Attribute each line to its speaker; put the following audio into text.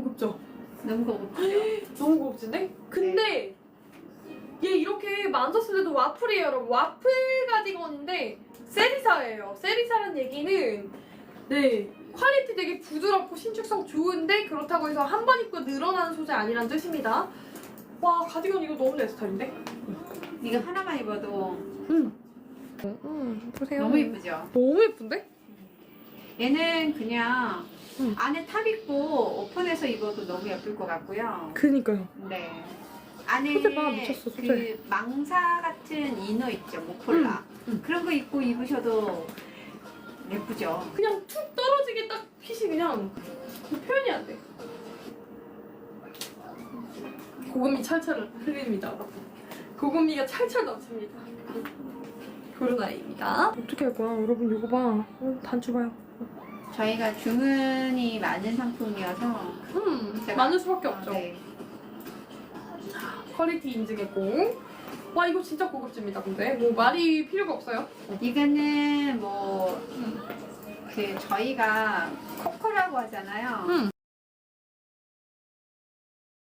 Speaker 1: 고급져.
Speaker 2: 너무 고급죠.
Speaker 1: 너무 고급진데? 근데 얘 이렇게 만졌을 때도 와플이에요, 여러분. 와플 가디건인데 세리사예요. 세리사란 얘기는 네 퀄리티 되게 부드럽고 신축성 좋은데 그렇다고 해서 한 번 입고 늘어나는 소재 아니란 뜻입니다. 와 가디건 이거 너무 내 스타일인데?
Speaker 2: 이거 하나만 입어도
Speaker 1: 응. 음, 보세요.
Speaker 2: 너무 예쁘죠?
Speaker 1: 너무 예쁜데?
Speaker 2: 얘는 그냥
Speaker 1: 음.
Speaker 2: 안에 탑 입고 오픈해서 입어도 너무 예쁠 것 같고요.
Speaker 1: 그니까요.
Speaker 2: 네. 안에
Speaker 1: 소재 봐, 미쳤어, 소재.
Speaker 2: 그 망사 같은 이너 있죠, 모콜라.
Speaker 1: 음, 음.
Speaker 2: 그런 거 입고 입으셔도 예쁘죠.
Speaker 1: 그냥 툭 떨어지게 딱 핏이 그냥 표현이 안 돼. 고금이 철철 흘립니다, 여러분. 고금이가 철철 넘칩니다. 그런 아이입니다. 어떻게 할 거야? 여러분 이거 봐. 어, 단추 봐요.
Speaker 2: 저희가 주문이 많은 상품이어서
Speaker 1: 음,
Speaker 2: 제가-
Speaker 1: 많을 수밖에
Speaker 2: 아,
Speaker 1: 없죠.
Speaker 2: 네.
Speaker 1: 퀄리티 인증했고. 와 이거 진짜 고급집니다. 근데 뭐 말이 필요가 없어요.
Speaker 2: 이거는 뭐
Speaker 1: 음.
Speaker 2: 그 저희가 코코라고 하잖아요.
Speaker 1: 음.